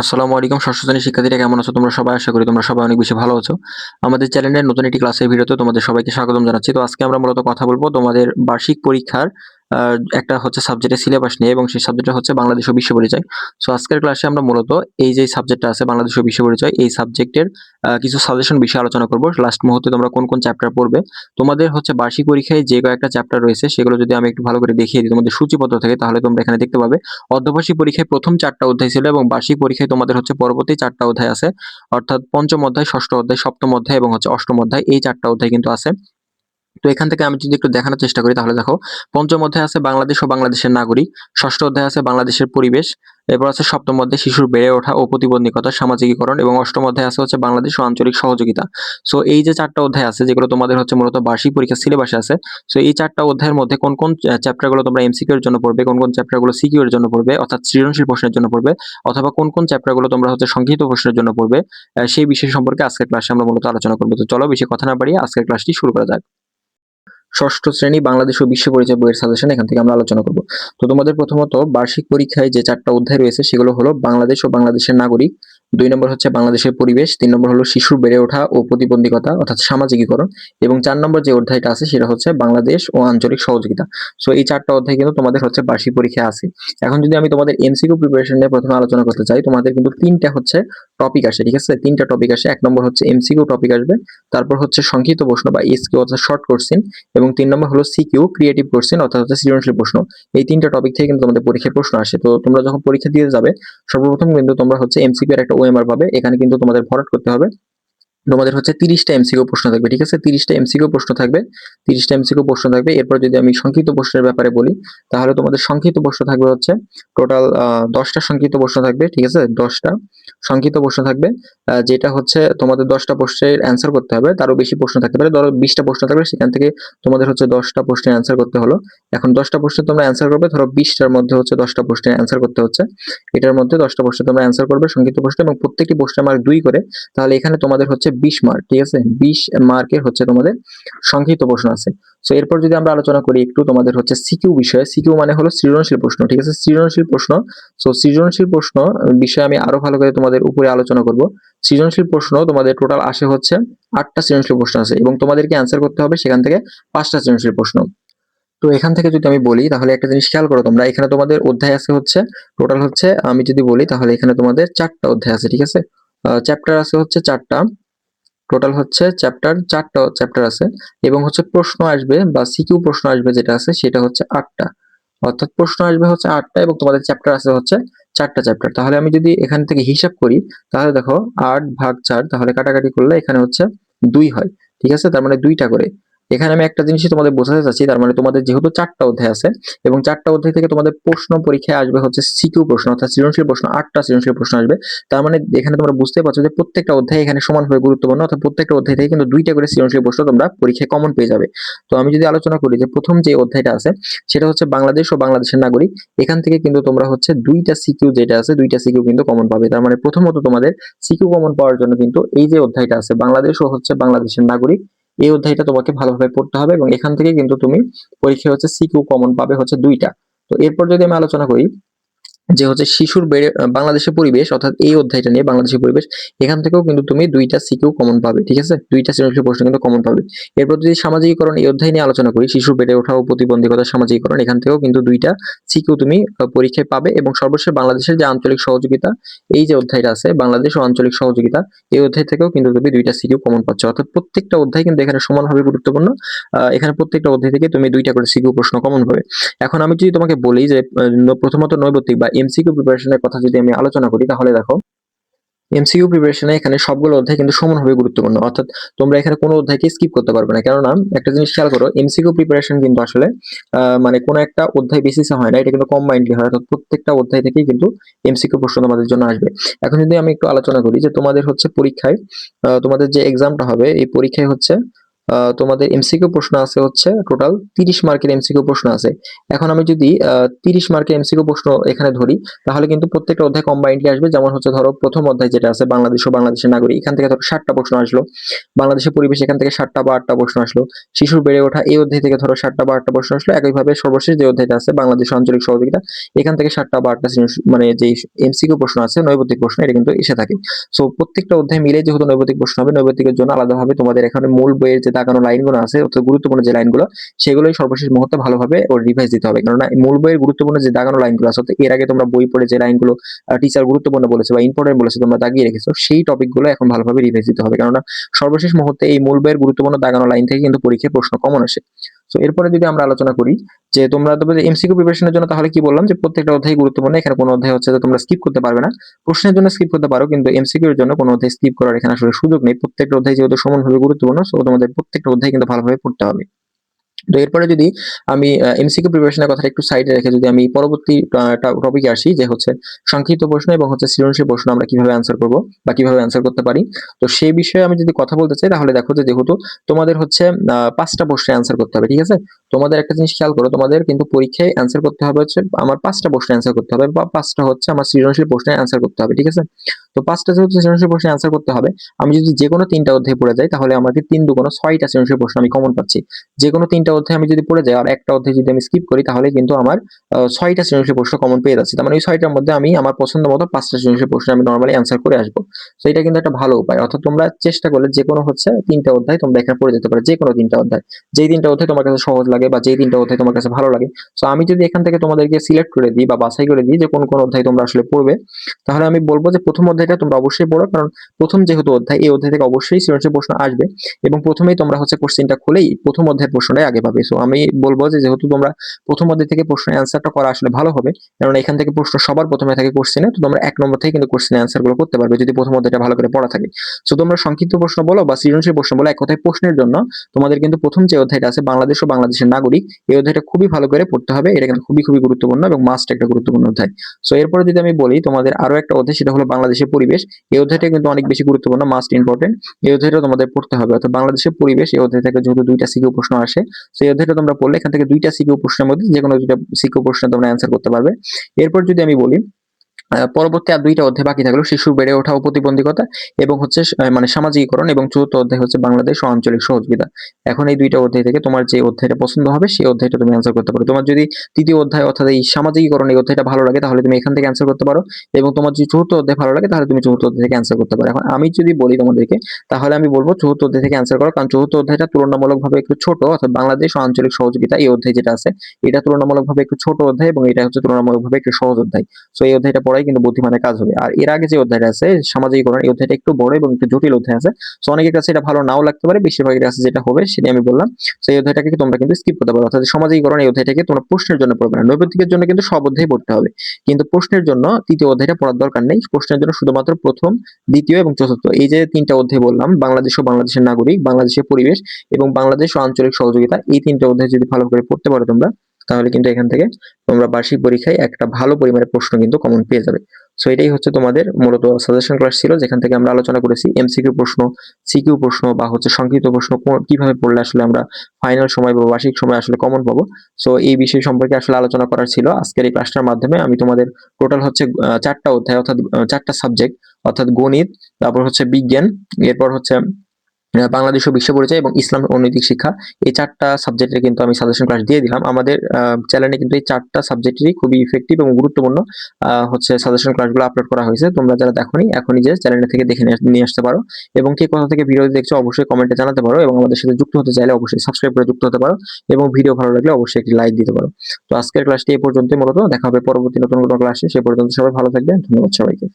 আসসালামু আলাইকুম ষষ্ঠ শিক্ষার্থীরা কেমন আছো? তোমরা সবাই আশা করি তোমরা সবাই অনেক বেশি ভালো আছো। আমাদের চ্যানেলের নতুন একটি ক্লাসের ভিডিওতে তোমাদের সবাইকে স্বাগতম জানাচ্ছি। তো আজকে আমরা মূলত কথা বলব তোমাদের বার্ষিক পরীক্ষার একটা হচ্ছে সাবজেক্টের সিলেবাস নিয়ে এবং সেই সাবজেক্টটা হচ্ছে বাংলাদেশ ও বিশ্ব পরিচয়। সো আজকের ক্লাসে আমরা মূলত এই যে সাবজেক্টটা আছে বাংলাদেশ ও বিশ্ব পরিচয়, এই সাবজেক্টের কিছু সাজেশন বিষয়ে আলোচনা করব। লাস্ট মুহূর্তে তোমরা কোন কোন চ্যাপ্টার পড়বে, তোমাদের হচ্ছে বার্ষিক পরীক্ষায় যে কয়েকটা চ্যাপ্টার রয়েছে সেগুলো যদি আমি একটু ভালো করে দেখিয়ে দিই, তোমাদের সূচিপত্র থেকে তাহলে তোমরা এখানে দেখতে পাবে। অর্ধবার্ষিক পরীক্ষায় প্রথম চারটা অধ্যায় ছিল এবং বার্ষিক পরীক্ষায় তোমাদের হচ্ছে পরবর্তী চারটা অধ্যায় আছে। অর্থাৎ পঞ্চম অধ্যায়, ষষ্ঠ অধ্যায়, সপ্তম অধ্যায় এবং হচ্ছে অষ্টম অধ্যায়, এই চারটা অধ্যায় কিন্তু আছে। তো এখান থেকে আমি যদি একটু দেখানোর চেষ্টা করি, তাহলে দেখো, পঞ্চম অধ্যায় আছে বাংলাদেশ ও বাংলাদেশের নাগরিক। ষষ্ঠ অধ্যায় আছে বাংলাদেশের পরিবেশ। এরপর আছে সপ্তম অধ্যায় শিশুর বেড়ে ওঠা ও প্রতিবন্ধকতা, সামাজিকীকরণ এবং অষ্টম অধ্যায় আছে হচ্ছে বাংলাদেশ ও আঞ্চলিক সহযোগিতা। সো এই যে চারটা অধ্যায় আছে, যেগুলো তোমাদের হচ্ছে মূলত বার্ষিক পরীক্ষা সিলেবাসে আছে সো এই চারটা অধ্যায়ের মধ্যে কোন কোন চ্যাপ্টারগুলো তোমরা এমসিকিউ এর জন্য পড়বে, কোন কোন চ্যাপ্টারগুলো সিকিউ এর জন্য পড়বে, অর্থাৎ সৃজনশীল প্রশ্নের জন্য পড়বে, অথবা কোন কোন চ্যাপ্টারগুলো তোমরা হচ্ছে সংক্ষিপ্ত প্রশ্নের জন্য পড়বে সেই বিষয় সম্পর্কে আজকের ক্লাসে আমরা মূলত আলোচনা করব। তো চলো, বেশি কথা না বাড়িয়ে আজকের ক্লাসটি শুরু করা যাক। ষষ্ঠ শ্রেণি বাংলাদেশ ও বিশ্ব পরিচয় বইয়ের সাজেশন এখান থেকে আমরা আলোচনা করব। তো তোমাদের প্রথমত বার্ষিক পরীক্ষায় যে চারটা অধ্যায় রয়েছে সেগুলো হলো বাংলাদেশ ও বাংলাদেশের নাগরিক দুই নম্বর হচ্ছে বাংলাদেশের পরিবেশ, তিন নম্বর হলো শিশুর বেড়ে ওঠা ও প্রতিবন্ধকতা, অর্থাৎ সামাজিকীকরণ এবং চার নম্বর যে অধ্যায়টা আছে সেটা হচ্ছে বাংলাদেশ ও আঞ্চলিক সহযোগিতা। সো এই চারটা অধ্যায় কিন্তু তোমাদের হচ্ছে বার্ষিক পরীক্ষায় আছে। এখন যদি আমি তোমাদের এমসিকিউ প্রিপারেশন নিয়ে প্রথমে আলোচনা করতে চাই, তোমাদের কিন্তু তিনটা হচ্ছে টপিক আসে, ঠিক আছে? তিনটা টপিক আসে। এক নম্বর হচ্ছে এমসিকিউ টপিক আসবে, তারপর হচ্ছে সংক্ষিপ্ত প্রশ্ন বা এসকিউ অর্থাৎ শর্ট কোশ্চেন এবং তিন নম্বর হলো সিকিউ ক্রিয়েটিভ কোশ্চেন অর্থাৎ হচ্ছে সৃজনশীল প্রশ্ন। এই তিনটা টপিক থেকে কিন্তু তোমাদের পরীক্ষায় প্রশ্ন আসে। তো তোমরা যখন পরীক্ষা দিয়ে যাবে, সর্বপ্রথম কিন্তু তোমরা হচ্ছে এমসিকিউ এর একটা ওএমআর পাবে। এখানে কিন্তু তোমাদের ভরাট করতে হবে। তোমাদের হচ্ছে তিরিশটা এমসিকিউ প্রশ্ন থাকবে, ঠিক আছে? তিরিশটা এমসিকিউ প্রশ্ন থাকবে, তিরিশটা এমসিকিউ প্রশ্ন থাকবে। এরপর যদি আমি সংক্ষিপ্ত প্রশ্নের ব্যাপারে বলি, তাহলে তোমাদের সংক্ষিপ্ত প্রশ্ন থাকবে হচ্ছে টোটাল দশটা সংক্ষিপ্ত প্রশ্ন থাকবে, ঠিক আছে? দশটা সংক্ষিপ্ত প্রশ্ন থাকবে যেটা হচ্ছে তোমাদের দশটা প্রশ্নের অ্যান্সার করতে হবে। তারও বেশি প্রশ্ন থাকতে পারে, ধরো বিশটা প্রশ্ন থাকবে, সেখান থেকে তোমাদের হচ্ছে দশটা প্রশ্নের অ্যান্সার করতে হলো। এখন দশটা প্রশ্ন তোমরা অ্যান্সার করবে, ধরো বিশটার মধ্যে হচ্ছে দশটা প্রশ্নের অ্যান্সার করতে হচ্ছে। এটার মধ্যে দশটা প্রশ্ন তোমরা অ্যান্সার করবে, সংক্ষিপ্ত প্রশ্ন, এবং প্রত্যেকটি প্রশ্নের মার্ক দুই করে, তাহলে এখানে তোমাদের হচ্ছে বিশ মার্ক ঠিক আছে? বিশ মার্কের হচ্ছে তোমাদের সংক্ষিপ্ত প্রশ্ন আছে। তো এরপর যদি আমরা আলোচনা করি একটু তোমাদের হচ্ছে সিকিউ বিষয়ে সিকিউ মানে হলো সৃজনশীল প্রশ্ন, ঠিক আছে? সৃজনশীল প্রশ্ন তো সৃজনশীল প্রশ্ন বিষয়ে আমি আরও ভালো করে তোমাদের উপরে আলোচনা করব। সৃজনশীল প্রশ্ন তোমাদের টোটাল আসে হচ্ছে আটটা সৃজনশীল প্রশ্ন আছে এবং তোমাদেরকে অ্যান্সার করতে হবে সেখান থেকে পাঁচটা সৃজনশীল প্রশ্ন। তো এখান থেকে যদি আমি বলি, তাহলে একটা জিনিস খেয়াল করো তোমরা, এখানে তোমাদের অধ্যায় আছে হচ্ছে টোটাল হচ্ছে, আমি যদি বলি, তাহলে এখানে তোমাদের চারটা অধ্যায় আছে, ঠিক আছে? চ্যাপ্টার আছে হচ্ছে চারটা। টোটাল হচ্ছে চ্যাপ্টার চারটা চ্যাপ্টার আছে এবং হচ্ছে প্রশ্ন আসবে বা সিকিউ প্রশ্ন আসবে যেটা আছে সেটা হচ্ছে আটটা। অর্থাৎ প্রশ্ন আসবে হচ্ছে আটটা এবং তোমাদের চ্যাপ্টার আছে হচ্ছে চারটা চ্যাপ্টার তাহলে আমি যদি এখান থেকে হিসাব করি, তাহলে দেখো আট ভাগ চার, তাহলে কাটাকাটি করলে এখানে হচ্ছে দুই হয়, ঠিক আছে? তার মানে দুইটা করে। এখানে আমি একটা জিনিসই তোমাদের বোঝাতে চাচ্ছি, তার মানে তোমাদের যেহেতু চারটা অধ্যায় আছে এবং চারটা অধ্যায় থেকে তোমাদের প্রশ্ন পরীক্ষায় আসবে হচ্ছে সিকিউ প্রশ্ন, অর্থাৎ সৃজনশীল প্রশ্ন, আটটা সৃজনশীল প্রশ্ন আসবে। তার মানে এখানে তোমরা বুঝতে পারছ যে প্রত্যেকটা অধ্যায় এখানে সমানভাবে গুরুত্বপূর্ণ, অর্থাৎ প্রত্যেকটা অধ্যায় থেকে কিন্তু দুইটা করে সৃজনশীল প্রশ্ন তোমরা পরীক্ষায় কমন পেয়ে যাবে। তো আমি যদি আলোচনা করি যে প্রথম যে অধ্যায়টা আছে, সেটা হচ্ছে বাংলাদেশ ও বাংলাদেশের নাগরিক, এখান থেকে কিন্তু তোমরা হচ্ছে দুইটা সিকিউ যেটা আছে, দুইটা সিকিউ কিন্তু কমন পাবে। তার মানে প্রথমত তোমাদের সিকিউ কমন পাওয়ার জন্য কিন্তু এই যে অধ্যায়টা আছে, বাংলাদেশ ও হচ্ছে বাংলাদেশের নাগরিক এই অধ্যায়টা তোমাকে ভালোভাবে পড়তে হবে এবং এখান থেকে কিন্তু তুমি পরীক্ষায় হচ্ছে সিকিউ কমন পাবে হচ্ছে দুইটা। তো এরপর যদি আমি আলোচনা করি যে হচ্ছে শিশুর বেড়ে বাংলাদেশের পরিবেশ, অর্থাৎ এই অধ্যায়টা নিয়ে বাংলাদেশের পরিবেশ, এখান থেকেও কিন্তু তুমি দুইটা সিকিউ কমন পাবে, ঠিক আছে? দুইটা সৃজনশীল প্রশ্ন কিন্তু কমন পাবে। এরপর যদি সামাজিকীকরণ, এই অধ্যায় নিয়ে আলোচনা করি, শিশুর বেড়ে ওঠা ও প্রতিবন্ধকতা সামাজিকীকরণ, এখান থেকেও কিন্তু দুইটা সিকিউ তুমি পরীক্ষায় পাবে এবং সর্বশেষ বাংলাদেশের যে আঞ্চলিক সহযোগিতা, এই যে অধ্যায়টা আছে, বাংলাদেশ ও আঞ্চলিক সহযোগিতা, এই অধ্যায় থেকেও কিন্তু তুমি দুইটা সিকিউ কমন পাচ্ছ। অর্থাৎ প্রত্যেকটা অধ্যায় কিন্তু এখানে সমানভাবে গুরুত্বপূর্ণ। এখানে প্রত্যেকটা অধ্যায় থেকে তুমি দুইটা করে সিকিউ প্রশ্ন কমন পাবে। এখন আমি যদি তোমাকে বলি যে প্রথমত নৈবত্তিক বা এমসিকিউ প্রিপারেশনের কথা যদি আমি আলোচনা করি, তাহলে দেখো এমসিকিউ প্রিপারেশনে এখানে সবগুলো অধ্যায় কিন্তু সমানভাবে গুরুত্বপূর্ণ। অর্থাৎ তোমরা এখানে কোনো অধ্যায়কে স্কিপ করতে পারবে না। কেননা, একটা জিনিস খেয়াল করো এমসিকিউ প্রিপারেশন কিন্তু আসলে মানে কোনো একটা অধ্যায় বেসিসে হয় না, এটা কিন্তু কম্বাইন্ডলি হয়। অর্থাৎ প্রত্যেকটা অধ্যায় থেকেই কিন্তু এমসিকিউ প্রশ্ন তোমাদের জন্য আসবে। এখন যদি আমি একটু আলোচনা করি যে তোমাদের হচ্ছে পরীক্ষায় তোমাদের যে এক্সামটা হবে, এই পরীক্ষায় হচ্ছে তোমাদের এমসিকিউ প্রশ্ন আছে হচ্ছে টোটাল তিরিশ মার্কের এমসিকিউ প্রশ্ন আছে। এখন আমি যদি তিরিশ মার্কের এমসিকিউ প্রশ্ন এখানে ধরি, তাহলে কিন্তু প্রত্যেকটা অধ্যায় কম্বাইন্ডলি আসবে। যেমন হচ্ছে ধরো প্রথম অধ্যায় যেটা আছে, বাংলাদেশ ও বাংলাদেশের নাগরিক, এখান থেকে ধরো ষাটটা প্রশ্ন আসলো। বাংলাদেশের পরিবেশ, এখান থেকে ষাটটা বা আটটা প্রশ্ন আসলো। শিশুর বেড়ে ওঠা, এই অধ্যায় থেকে ধরো ষাটটা বা আটটা প্রশ্ন আসলো। একইভাবে সর্বশেষ যে অধ্যায়টা আছে, বাংলাদেশ আঞ্চলিক সহযোগিতা, এখান থেকে ষাটটা বা আটটা মানে যে এমসিকিউ প্রশ্ন আছে নৈবতিক প্রশ্ন, এটা কিন্তু এসে থাকে। সো প্রত্যেকটা অধ্যায় মিলে যেহেতু নৈবতিক প্রশ্ন হবে নৈবতিকের জন্য আলাদাভাবে তোমাদের এখানে মূল বইয়ের যে দাগানো লাইনগুলো আছে, অর্থাৎ গুরুত্বপূর্ণ যে লাইনগুলো, সেগুলোই সর্বশেষ মুহূর্তে ভালোভাবে ওর রিভাইজ দিতে হবে। কারণ মূল বইয়ের গুরুত্বপূর্ণ যে দাগানো লাইনগুলো আছে এর আগে তোমরা বই পড়ে যে লাইনগুলো টিচার গুরুত্বপূর্ণ বলেছে বা ইম্পর্টেন্ট বলেছে, তোমরা দাগিয়ে রেখেছো, সেই টপিকগুলো এখন ভালোভাবে রিভাইজ দিতে হবে। কেননা সর্বশেষ মুহূর্তে এই মূল বইয়ের গুরুত্বপূর্ণ দাগানো লাইন থেকে কিন্তু পরীক্ষায় প্রশ্ন কমন আসে। তো এরপরে যদি আমরা আলোচনা করি যে তোমরা এমসিকিউ প্রিপারেশনের জন্য, তাহলে কি বললাম যে প্রত্যেকটা অধ্যায় গুরুত্বপূর্ণ। এখানে কোনো অধ্যায় হচ্ছে যে তোমরা স্কিপ করতে পারবে না। প্রশ্নের জন্য স্কিপ করতে পারো, কিন্তু এমসিকিউ এর জন্য কোনো অধ্যায় স্কিপ করার এখানে আসলে সুযোগ নেই। প্রত্যেকটা অধ্যায় যেহেতু সমানভাবে গুরুত্বপূর্ণ সো তোমাদের প্রত্যেকটা অধ্যায় কিন্তু ভালোভাবে পড়তে হবে। তো এরপরে যদি আমি এমসিকিউ প্রিপারেশনের কথা একটু সাইডে রেখে যদি আমি পরবর্তী টপিকে আসি যে হচ্ছে সংক্ষিপ্ত প্রশ্ন এবং হচ্ছে সৃজনশীল প্রশ্ন আমরা কীভাবে অ্যান্সার করব বা কীভাবে অ্যান্সার করতে পারি। তো সেই বিষয়ে আমি যদি কথা বলতে চাই, তাহলে দেখো যে যেহেতু তোমাদের হচ্ছে পাঁচটা প্রশ্নে অ্যান্সার করতে হবে, ঠিক আছে? তোমাদের একটা জিনিস খেয়াল করো, তোমাদের কিন্তু পরীক্ষায় অ্যান্সার করতে হবে হচ্ছে, আমার পাঁচটা প্রশ্নে অ্যান্সার করতে হবে বা পাঁচটা হচ্ছে আমার সৃজনশীল প্রশ্নে অ্যান্সার করতে হবে, ঠিক আছে? তো পাঁচটা যেহেতু সৃজনশীল প্রশ্নে অ্যান্সার করতে হবে, আমি যদি যে কোনো তিনটা অধ্যায় পড়ে যাই, তাহলে আমাকে তিন দুগুণ ছয়টা সৃজনশীল প্রশ্ন আমি কমন পাচ্ছি। যে কোনো তিনটা অধ্যায় আমি যদি পড়ে যাই আর একটা অধ্যায় যদি আমি স্কিপ করি, তাহলে কিন্তু আমার ছয়টা সৃজনশীল প্রশ্ন কমন পেয়ে যাচ্ছি। তার মানে ওই ছয়টার মধ্যে আমি আমার পছন্দ মতো পাঁচটা সৃজনশীল প্রশ্ন আমি নর্মালি অ্যান্সার করে আসব। তো এটা কিন্তু একটা ভালো উপায়। অর্থাৎ তোমরা চেষ্টা করলে যে কোনো হচ্ছে তিনটা অধ্যায় তোমরা এখানে পড়ে যেতে পারো যে কোনো তিনটা অধ্যায়। যেই তিনটা অধ্যায় তোমার কাছে সহজ লাগে বা যেই তিনটা অধ্যায় তোমার কাছে ভালো লাগে। তো আমি যদি এখান থেকে তোমাদেরকে সিলেক্ট করে দিই বা বাছাই করে দিই যে কোন কোন অধ্যায় তোমরা আসলে পড়বে, তাহলে আমি বলব যে প্রথম অধ্যায়টা তোমরা অবশ্যই পড়ো, কারণ প্রথম যেহেতু অধ্যায়, এই অধ্যায় থেকে অবশ্যই সৃজনশীল প্রশ্ন আসবে এবং প্রথমেই তোমরা হচ্ছে কোশ্চেনটা খুলেই প্রথম অধ্যায়ের প্রশ্নটাই আগে পাবে। সো আমি বলব যে যেহেতু তোমরা প্রথম অধ্যায় থেকে প্রশ্নের অ্যান্সারটা করা আসলে ভালো হবে, কারণ এখান থেকে প্রশ্ন সবার প্রথমে থাকে কোশ্চেনে তো তোমরা এক নম্বর থেকে কিন্তু কোশ্চেনের অ্যান্সারগুলো করতে পারবে যদি প্রথম অধ্যায়টা ভালো করে পড়া থাকে। সো তোমরা সংক্ষিপ্ত প্রশ্ন বলো বা সৃজনশীল প্রশ্ন বলো, এক কথায় প্রশ্নের জন্য তোমাদের কিন্তু প্রথম যে অধ্যায়টা আছে বাংলাদেশ ও বাংলাদেশের নাগরিক, এই অধ্যায়টা খুবই ভালো করে পড়তে হবে, এটা কিন্তু খুবই খুবই গুরুত্বপূর্ণ এবং মাস্ট একটা গুরুত্বপূর্ণ অধ্যায়। সো এরপরে যদি আমি বলি তোমাদের আরও একটা অধ্যায়, সেটা হলো বাংলাদেশের পরিবেশ এই অধ্যায়টা কিন্তু অনেক বেশি গুরুত্বপূর্ণ মাস্ট ইম্পর্টেন্ট এই অধ্যায়টা তোমাদের পড়তে হবে, অর্থাৎ বাংলাদেশের পরিবেশ, এই অধ্যায় থেকে যেহেতু দুইটা সিকিউ প্রশ্ন আসে সেই অধ্যায়টা তোমরা পড়লে এখান থেকে দুইটা সিকিউ প্রশ্নের মধ্যে যে কোনো দুইটা সিকিউ প্রশ্ন তোমরা অ্যান্সার করতে পারবে। এরপর যদি আমি বলি পরবর্তী আর দুইটা অধ্যায় বাকি থাকল শিশু বেড়ে ওঠা ও প্রতিবন্ধকতা এবং হচ্ছে মানে সামাজিকীকরণ এবং চতুর্থ অধ্যায় হচ্ছে বাংলাদেশ ও আঞ্চলিক সহযোগিতা। এখন এই দুইটা অধ্যায় থেকে তোমার যে অধ্যায়টা পছন্দ হবে, সেই অধ্যায়টা তুমি অ্যান্সার করতে পারো। তোমার যদি তৃতীয় অধ্যায় অর্থাৎ এই সামাজিকীকরণ এই অধ্যায়টা ভালো লাগে, তাহলে তুমি এখান থেকে অ্যান্সার করতে পারো এবং তোমার যদি চতুর্থ অধ্যায় ভালো লাগে, তাহলে তুমি চতুর্থ অধ্যায় থেকে অ্যান্সার করতে পারো। এখন আমি যদি বলি তোমাদেরকে, তাহলে আমি বলব চতুর্থ অধ্যায় থেকে অ্যান্সার করো, কারণ চতুর্থ অধ্যায়টা তুলনামূলকভাবে একটু ছোট, অর্থাৎ বাংলাদেশ ও আঞ্চলিক সহযোগিতা এই অধ্যায় যেটা আছে, এটা তুলনামূলকভাবে একটু ছোট অধ্যায় এবং এটা হচ্ছে তুলনামূলকভাবে একটু সহজ অধ্যায়। সো এই অধ্যায়টা পড়াই কিন্তু বুদ্ধিমানের কাজ হবে। আর এর আগে যে অধ্যায়টা আছে সামাজিকীকরণ এই অধ্যায়টা একটু বড় এবং একটু জটিল অধ্যায় আছে। সো অনেকের কাছে এটা ভালো নাও লাগতে পারে, বেশিরভাগের কাছে যেটা হবে সেটা আমি বললাম। সো এই অধ্যায়টাকে তোমরা কিন্তু স্কিপ করতে পারো। অর্থাৎ সামাজিকীকরণ এই অধ্যায়টাকে তোমরা প্রশ্নের জন্য পড়বে না। নৈপতিকের জন্য কিন্তু সব অধ্যায় পড়তে হবে। কিন্তু প্রশ্নের জন্য তৃতীয় অধ্যায়টা পড়ার দরকার নেই। প্রশ্নের জন্য শুধুমাত্র প্রথম, দ্বিতীয় এবং চতুর্থ। এই যে তিনটা অধ্যায় বললাম, বাংলাদেশ ও বাংলাদেশের নাগরিক, বাংলাদেশের পরিবেশ এবং বাংলাদেশ ও আঞ্চলিক সহযোগিতা, এই তিনটা অধ্যায় যদি ভালো করে পড়তে পারো তোমরা তাহলে কিন্তু এখান থেকে তোমরা বার্ষিক পরীক্ষায় একটা ভালো পরিমাণের প্রশ্ন কিন্তু কমন পেয়ে যাবে। সো এটাই হচ্ছে তোমাদের মূলত সাজেশন ক্লাস ছিল, যেখান থেকে আমরা আলোচনা করেছি এমসিকিউ প্রশ্ন সিকিউ প্রশ্ন বা হচ্ছে সংক্ষিপ্ত প্রশ্ন কীভাবে পড়লে আসলে আমরা ফাইনাল সময় বা বার্ষিক সময় আসলে কমন পাবো। সো এই বিষয় সম্পর্কে আসলে আলোচনা করার ছিল। আজকের এই ক্লাসটার মাধ্যমে আমি তোমাদের টোটাল হচ্ছে চারটা অধ্যায় অর্থাৎ চারটা সাবজেক্ট অর্থাৎ গণিত, তারপর হচ্ছে বিজ্ঞান, এরপর হচ্ছে বাংলাদেশ ও বিশ্ব পরিচয় এবং ইসলাম ও নৈতিক শিক্ষা। এই চারটা সাবজেক্টের কিন্তু আমি সাজেশন ক্লাস দিয়ে দিলাম। আমাদের চ্যানেলে কিন্তু এই চারটা সাবজেক্টেরই খুবই ইফেক্টিভ এবং গুরুত্বপূর্ণ হচ্ছে সাজেশন ক্লাসগুলো আপলোড করা হয়েছে। তোমরা যারা দেখোনি, এখনই যে চ্যানেল থেকে দেখে নিয়ে আসতে পারো। এবং কে কোথা থেকে ভিডিও দেখছ, অবশ্যই কমেন্টে জানাতে পারো এবং আমাদের সাথে যুক্ত হতে চাইলে অবশ্যই সাবস্ক্রাইব করে যুক্ত হতে পারো এবং ভিডিও ভালো লাগলে অবশ্যই একটি লাইক দিতে পারো। তো আজকের ক্লাসটি এই পর্যন্তই, মূলত দেখা হবে পরবর্তী নতুন কোনো ক্লাসে সে পর্যন্ত সবাই ভালো থাকবেন, ধন্যবাদ সবাইকে।